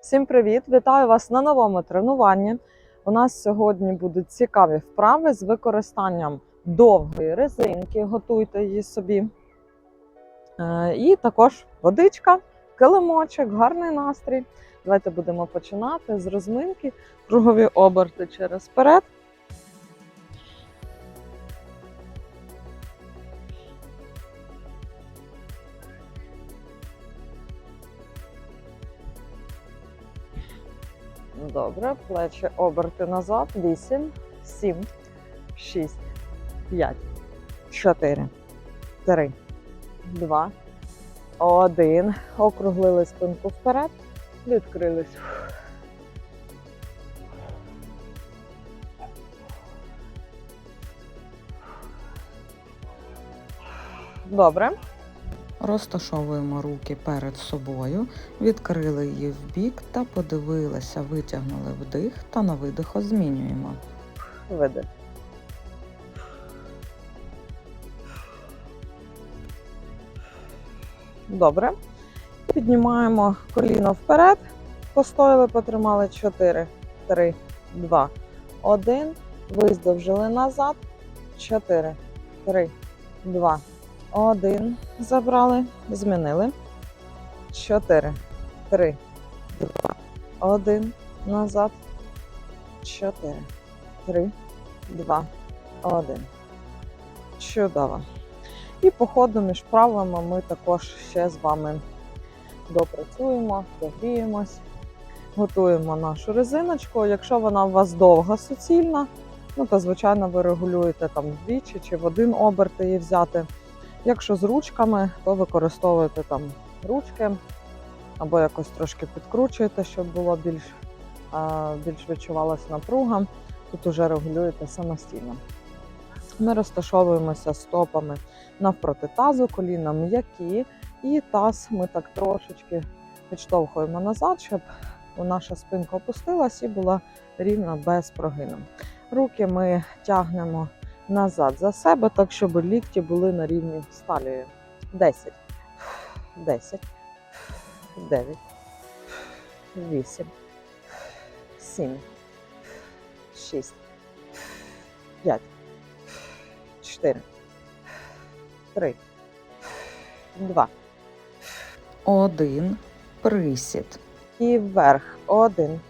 Всім привіт! Вітаю вас на новому тренуванні. У нас сьогодні будуть цікаві вправи з використанням довгої резинки. Готуйте її собі. Е, І також водичка, килимочок, гарний настрій. Давайте будемо починати з розминки, кругові оберти через перед. Добре, плечі оберти назад. 8, 7, 6, 5, 4, 3, 2, 1. Округлили спинку вперед. Відкрились. Добре. Розташовуємо руки перед собою, відкрили її в бік та подивилися, витягнули вдих та на видиху змінюємо. Видих. Добре. Піднімаємо коліно вперед. Постояли, потримали 4, 3, 2, 1. Виздовжили назад. 4, 3, 2, 1. Забрали. Змінили. 4, 3, 2, 1. Назад. 4, 3, 2, 1. Чудово. І по ходу між вправами ми також ще з вами допрацюємо, прогріємось, готуємо нашу резиночку. Якщо вона у вас довга, суцільна, ну то звичайно ви регулюєте там вдвічі чи в один оберт її взяти. Якщо з ручками, то використовуєте там ручки або якось трошки підкручуєте, щоб було більш, більш відчувалася напруга. Тут уже регулюєте самостійно. Ми розташовуємося стопами навпроти тазу, коліна м'які, і таз ми так трошечки підштовхуємо назад, щоб наша спинка опустилась і була рівна без прогину. Руки ми тягнемо назад за себе, так щоб лікті були на рівні з талією. 10, 10, 9, 8, 7, 6, 5, 4, 3, 2. Один присід. І вверх. Один.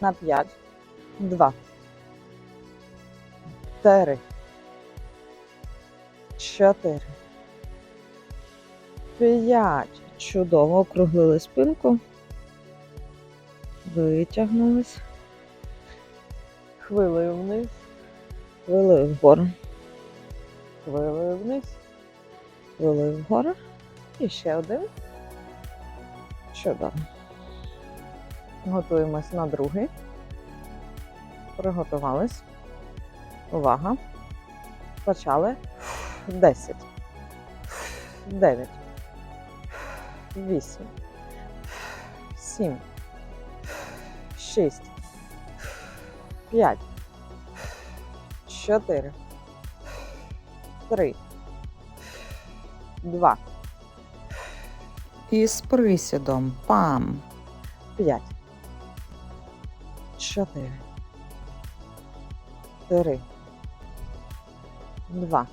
На 5. 2. 3. 4. 5. Чудово. Округлили спинку. Витягнулись. Хвилею вниз. Хвилею вгору. Хвилею вниз. Хвилею вгору. І ще один. Чудово. Готуємось на другий. Приготувались. Увага. Почали. 10. 9. 8. 7. 6. 5. 4. 3. 2. І з присідом. Пам. 5, 4, 3, 2,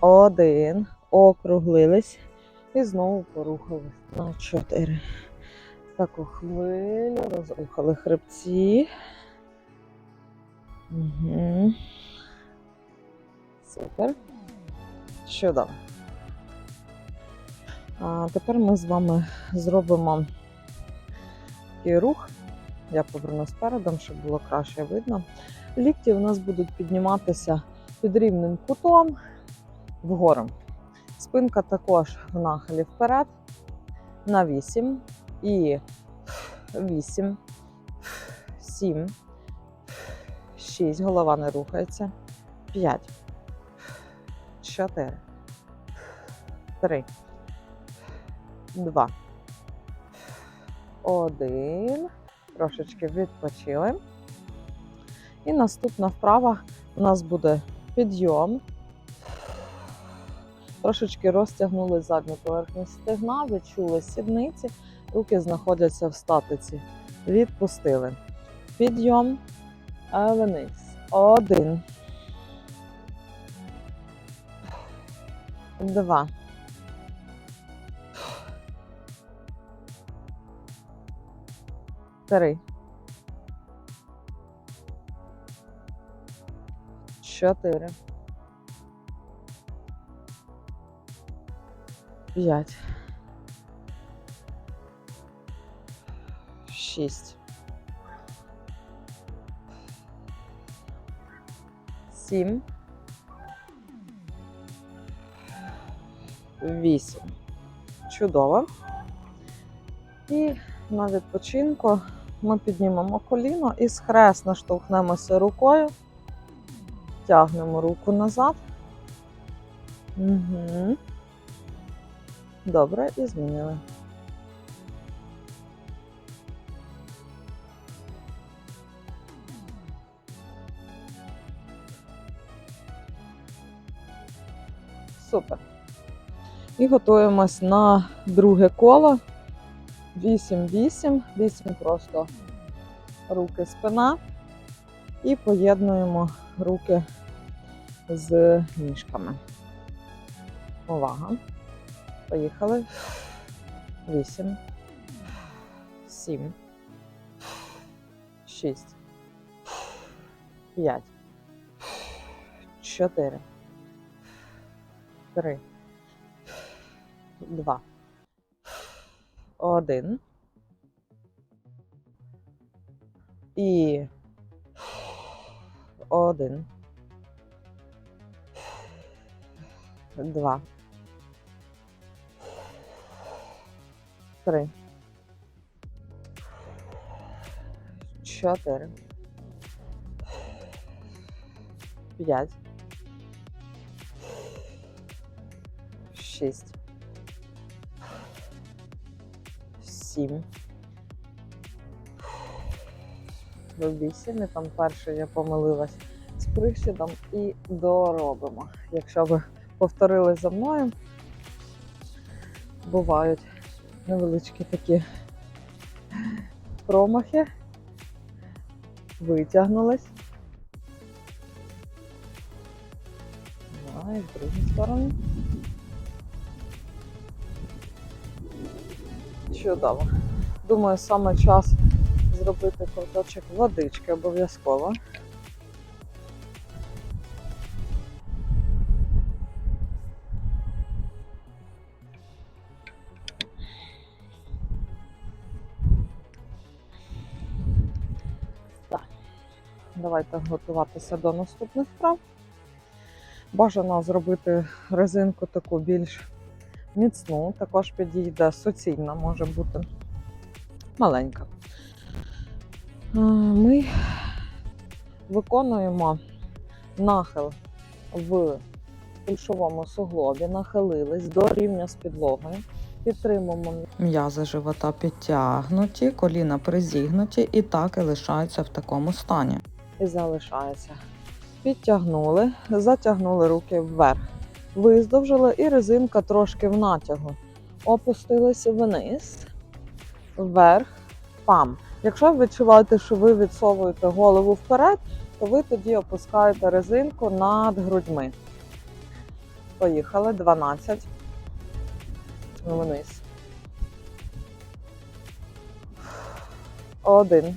1. Округлились і знову порухались на 4. Таку хвилю, розрухали хребці. Угу. Супер. Чудово. А тепер ми з вами зробимо такий рух. Я повернусь передом, щоб було краще видно. Лікті у нас будуть підніматися під рівним кутом вгору. Спинка також в нахилі вперед. На 8 і 8, 7, 6, голова не рухається, 5, 4, 3, 2, 1. Трошечки відпочили. І наступна вправа. У нас буде підйом. Трошечки розтягнули задню поверхність стегна, відчули сідниці. Руки знаходяться в статиці. Відпустили. Підйом. Вниз. Один. Два. Три. Чотири. П'ять. Шість. Сім. Вісім. Чудово. І на відпочинку ми піднімемо коліно і схресно штовхнемося рукою. Тягнемо руку назад. Угу. Добре, і змінили. Супер. І готуємось на друге коло. 8-8. 8 просто руки спина. І поєднуємо руки з ніжками. Увага. Поїхали. 8. 7. 6. 5. 4. 3. 2. 1. І один. Два. Три. Чотири. П'ять. Шість. Сім. Вісім. І там перше я помилилась з присідом і доробимо. Якщо ви повторили за мною, бувають невеличкі такі промахи. Витягнулись. Давай, в другу сторону. Чудово. Думаю, саме час зробити ковточок водички обов'язково. Давайте готуватися до наступних вправ. Бажано зробити резинку таку більш міцну, також підійде суцільна, може бути маленька. Ми виконуємо нахил в кульшовому суглобі, нахилились до рівня з підлогою, підтримуємо М'язи живота підтягнуті, коліна призігнуті і так і лишаються в такому стані. І залишається. Підтягнули, затягнули руки вверх, виздовжили і резинка трошки в натягу. Опустилися вниз, вверх, пам. Якщо ви відчуваєте, що ви відсовуєте голову вперед, то ви тоді опускаєте резинку над грудьми. Поїхали 12. Вниз. Один.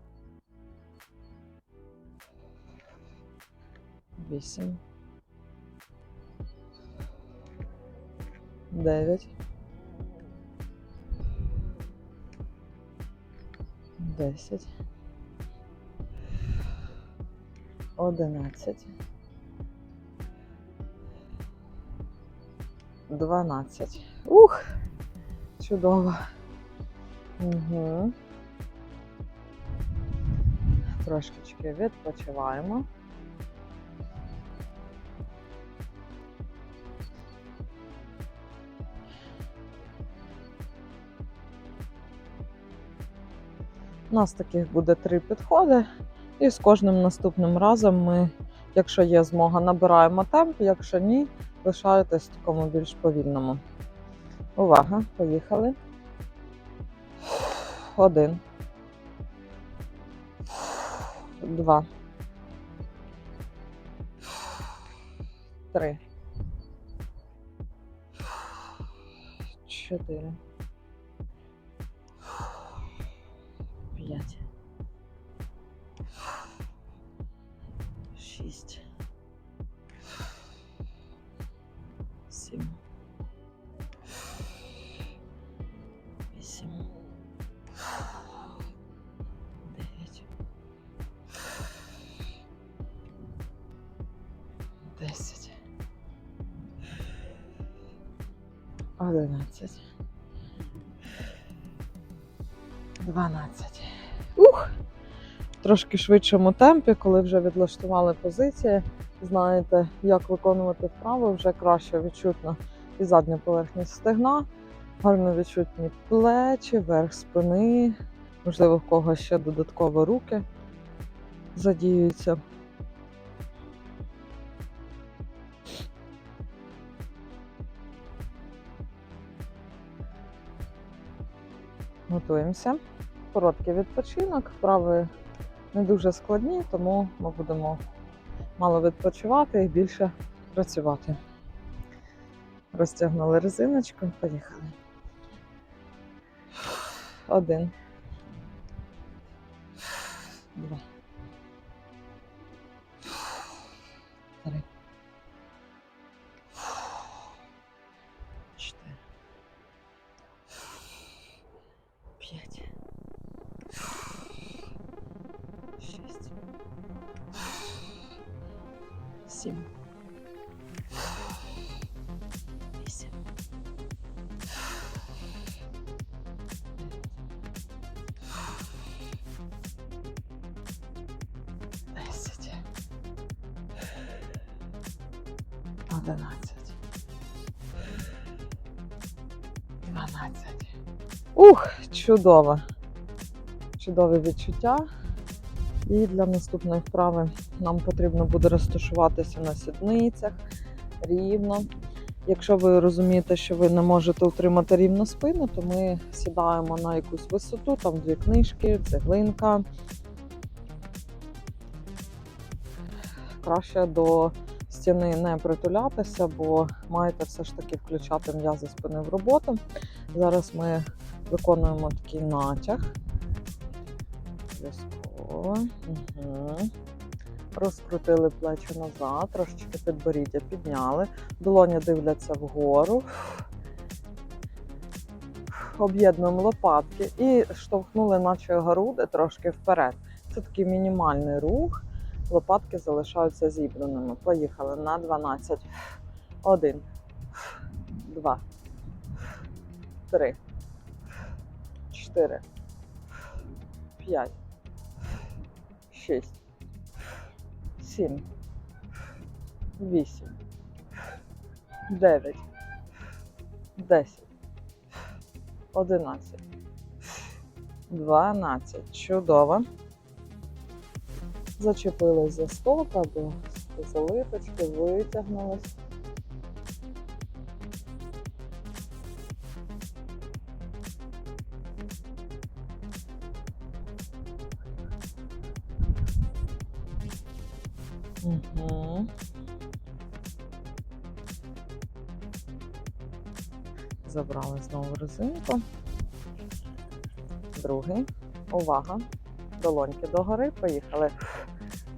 Вісім. Дев'ять. Десять. Одинадцять. Дванадцять. Ух! Чудово. Угу. Трошечки відпочиваємо. У нас таких буде три підходи, і з кожним наступним разом ми, якщо є змога, набираємо темп, якщо ні, лишаєтесь в такому більш повільному. Увага, поїхали. Один. Два. Три. Чотири. П'ять. Шість. Сім. Вісім. Дев'ять. Десять. Одинадцять. Дванадцять. Ух! В Трошки швидшому темпі, коли вже відлаштували позиції, знаєте, як виконувати вправи, вже краще відчутно і задня поверхня стегна, гарно відчутні плечі, верх спини, можливо, в когось ще додатково руки задіюються. Готуємося. Короткий відпочинок. Вправи не дуже складні, тому ми будемо мало відпочивати і більше працювати. Розтягнули резиночку, поїхали. Один. Два. 11. 12. Ух, чудово! Чудове відчуття. І для наступної вправи нам потрібно буде розташуватися на сідницях рівно. Якщо ви розумієте, що ви не можете утримати рівну спину, то ми сідаємо на якусь висоту, там дві книжки, цеглинка. Краще до стіни не притулятися, бо маєте все ж таки включати м'язи спини в роботу. Зараз ми виконуємо такий натяг. Обов'язково. Угу. Розкрутили плечі назад, трошечки підборіддя підняли, долоні дивляться вгору. Об'єднуємо лопатки і штовхнули наче груди трошки вперед. Це такий мінімальний рух. Лопатки залишаються зібраними. Поїхали. На 12. Один, два, три, чотири, п'ять, шість, сім, вісім, дев'ять, десять, одинадцять, дванадцять. Чудово. Зачепились за стоп або за липочки, витягнулись. Угу. Забрали знову резинку. Другий. Увага. Долоньки догори. Поїхали.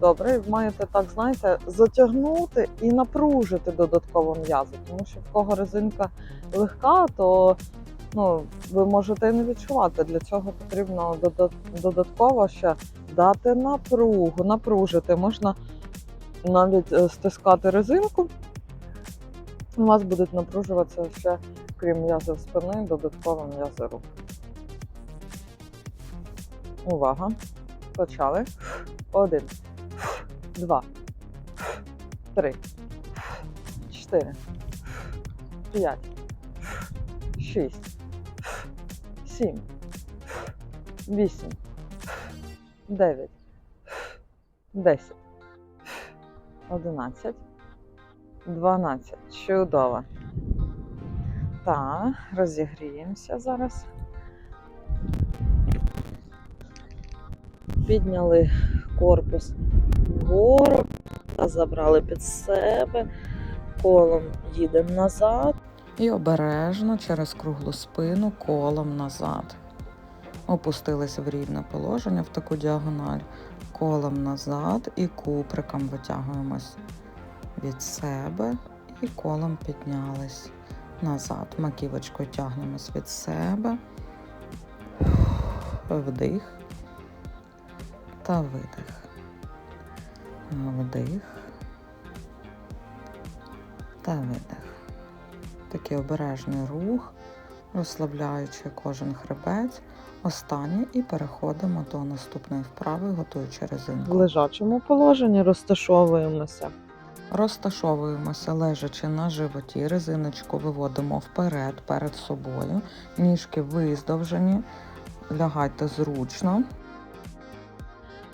Добре, і маєте так, знаєте, затягнути і напружити додатково м'язи. Тому що в кого резинка легка, то ну, ви можете і не відчувати. Для цього потрібно додатково ще дати напругу, напружити. Можна навіть е, стискати резинку. У вас будуть напружуватися ще, крім м'язів спини, додатково м'язи рук. Увага. Почали. Один, два, три, чотири, п'ять, шість, сім, вісім, дев'ять, десять, одинадцять, дванадцять. Чудово. Так, розігріємося зараз. Підняли корпус вгору та забрали під себе. Колом їдемо назад. І обережно через круглу спину колом назад. Опустилися в рівне положення в таку діагональ. Колом назад і куприком витягуємось від себе і колом піднялись назад. Маківочкою тягнемось від себе. Вдих та видих. Вдих та видих. Такий обережний рух, розслабляючи кожен хребець. Останнє і переходимо до наступної вправи, готуючи резинку. В лежачому положенні розташовуємося. Розташовуємося лежачи на животі, резиночку виводимо вперед перед собою, ніжки виздовжені, лягайте зручно.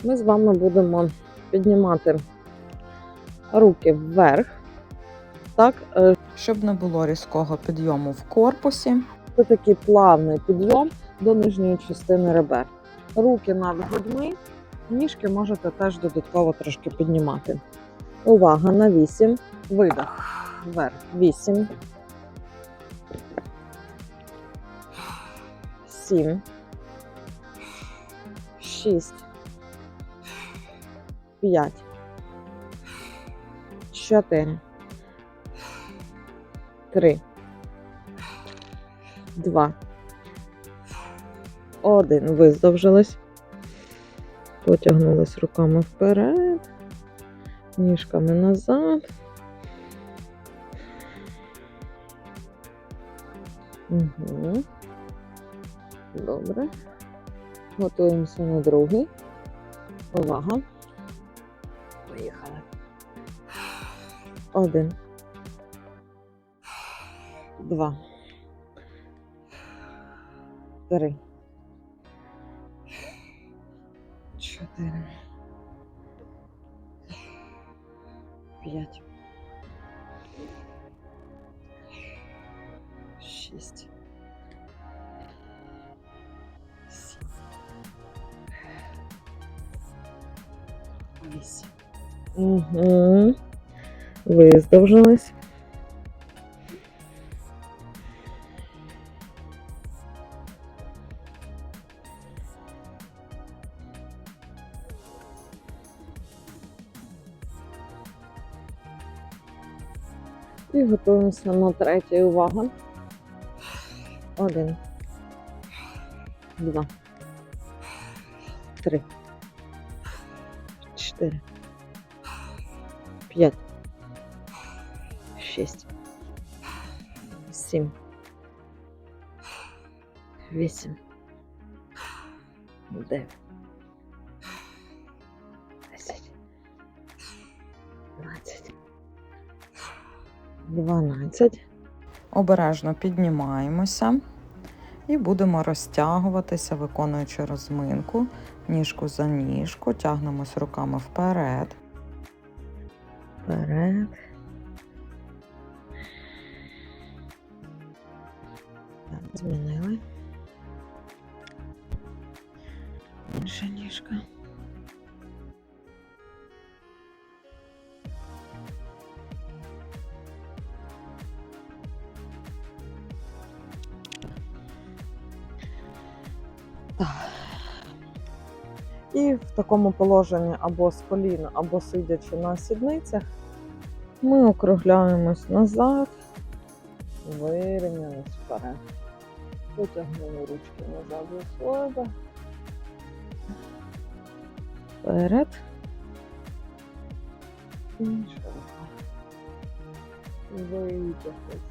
Ми з вами будемо піднімати руки вверх. Так, е, Щоб не було різкого підйому в корпусі, це такий плавний підйом до нижньої частини ребер. Руки над грудьми, ніжки можете теж додатково трошки піднімати. Увага на 8. Видох. Вверх. 8. 7. 6. 5. 4. 3. 2. Один. Виздовжились. Потягнулись руками вперед. Ніжками назад. Угу. Добре. Готуємося на другий. Увага. Один. Два. Три. Чотири. П'ять. Шість. Сім. Вісім. Угу. Виздовжились. І готуємося на третій. Увага. Один. Два. Три. Чотири. П'ять. Шість. Сім. Вісім. Дев'ять. Десять. Двадцять. 12. обережно піднімаємося і будемо розтягуватися, виконуючи розминку, ніжку за ніжку, тягнемось руками вперед. Вперед. Змінили. Інша ніжка. І в такому положенні або з коліна, або сидячи на сідницях, ми округляємось назад, вирівнялись вперед. Потягнули ручки назад до себе. Вперед. Інша рука. Витягнись.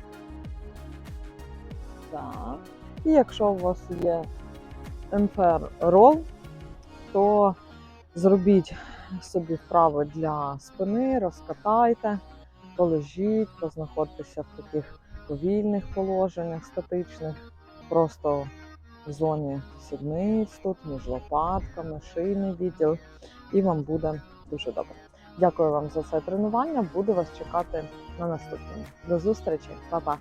Так. І якщо у вас є МФР рол, то зробіть собі вправи для спини, розкатайте, полежіть, познаходьтеся в таких повільних положеннях, статичних, просто в зоні сідниць тут, між лопатками, шийний відділ, і вам буде дуже добре. Дякую вам за це тренування. Буду вас чекати на наступному. До зустрічі, Па-па!